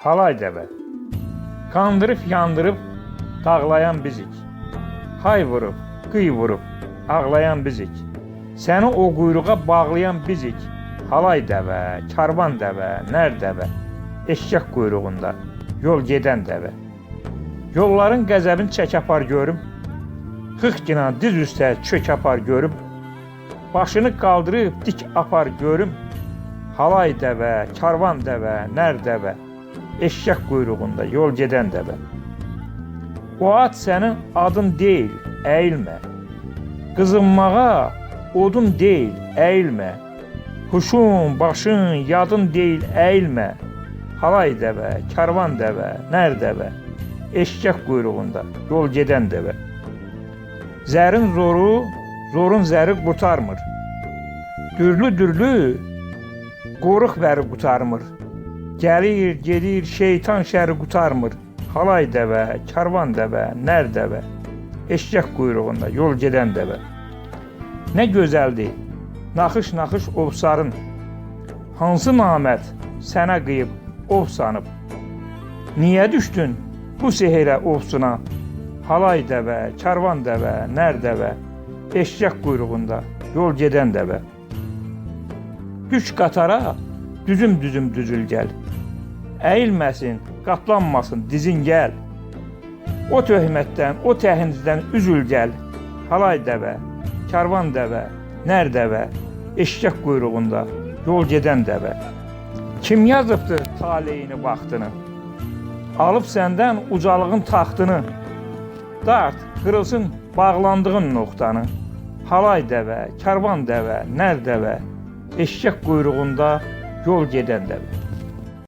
halay dəvə. Qandırıb yandırıb dağlayan bizik. Hay vurub, qıy vurub ağlayan bizik. Səni o quyruğa bağlayan bizik. Halay dəvə, karvan dəvə, nər dəvə. Eşək quyruğunda yol gedən dəvə. Yolların qəzəbini çək apar görüm. Xıxgina diz üstə çök apar görüm. Başını qaldırıb dik apar görüm. Halay dəvə, karvan dəvə, nər dəvə. Eşək quyruğunda yol gedən dəvə. O at sənin adın deyil, əyilmə. Qızınmağa odun deyil, əyilmə. Huşun, başın, yadın deyil, əyilmə. Halay dəvə, karvan dəvə, nər dəvə. Eşək quyruğunda yol gedən dəvə. Zərin zoru, zorun zəri qurtarmır. Dürlü-dürlü qoruq bəri qurtarmır. Gəlir, gedir, şeytan şəri qurtarmır. Halay dəvə, karvan dəvə, nər dəvə. Eşək quyruğunda yol gedən dəvə. Nə gözəldir, naxış-naxış ovsarın. Hansı namət sənə qıyıb ov sanıb? Niyə düşdün bu sehirə ovsuna? Halay dəvə, karvan dəvə, nər dəvə, eşək quyruğunda yol gedən dəvə. Düş qatara, düzüm-düzüm düzül gəl. Əyilməsin, qatlanmasın, dizin gəl. O töhmətdən, o təhinizdən üzül gəl. Halay dəvə, karvan dəvə, nər dəvə, eşək quyruğunda yol gedən dəvə. Kim yazıbdı taleyini vaxtını? Alıb səndən ucalığın taxtını. Dart, qırılsın bağlandığın nöqtanı. Halay dəvə, karvan dəvə, nər dəvə, eşək quyruğunda yol dəvə.